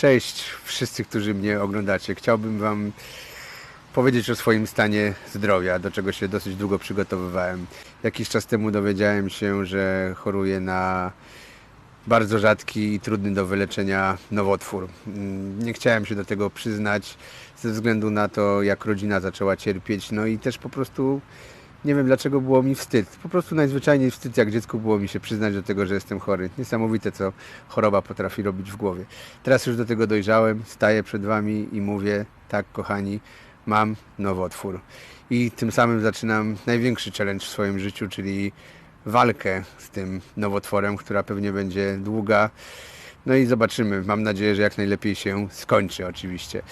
Cześć wszyscy, którzy mnie oglądacie. Chciałbym Wam powiedzieć o swoim stanie zdrowia, do czego się dosyć długo przygotowywałem. Jakiś czas temu dowiedziałem się, że choruję na bardzo rzadki i trudny do wyleczenia nowotwór. Mm, Nie chciałem się do tego przyznać ze względu na to, jak rodzina zaczęła cierpieć, no i też po prostu nie wiem dlaczego było mi wstyd. Po prostu najzwyczajniej wstyd jak dziecku było mi się przyznać do tego, że jestem chory. Niesamowite, co choroba potrafi robić w głowie. Teraz już do tego dojrzałem, staję przed Wami i mówię, tak kochani, mam nowotwór. I tym samym zaczynam największy challenge w swoim życiu, czyli walkę z tym nowotworem, która pewnie będzie długa. No i zobaczymy. Mam nadzieję, że jak najlepiej się skończy oczywiście.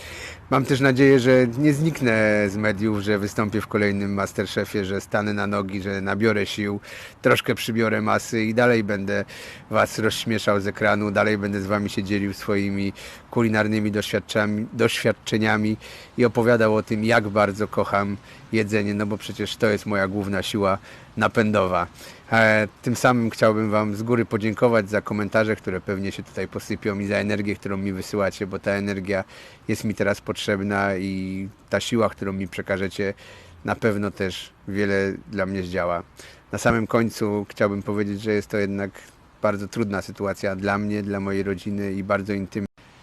Mam też nadzieję, że nie zniknę z mediów, że wystąpię w kolejnym Masterchefie, że stanę na nogi, że nabiorę sił, troszkę przybiorę masy i dalej będę Was rozśmieszał z ekranu, dalej będę z Wami się dzielił swoimi kulinarnymi doświadczeniami i opowiadał o tym, jak bardzo kocham jedzenie, no bo przecież to jest moja główna siła napędowa. E, Tym samym chciałbym Wam z góry podziękować za komentarze, które pewnie się tutaj posypią i za energię, którą mi wysyłacie, bo ta energia jest mi teraz potrzebna i ta siła, którą mi przekażecie, na pewno też wiele dla mnie zdziała. Na samym końcu chciałbym powiedzieć, że jest to jednak bardzo trudna sytuacja dla mnie, dla mojej rodziny i bardzo intymna.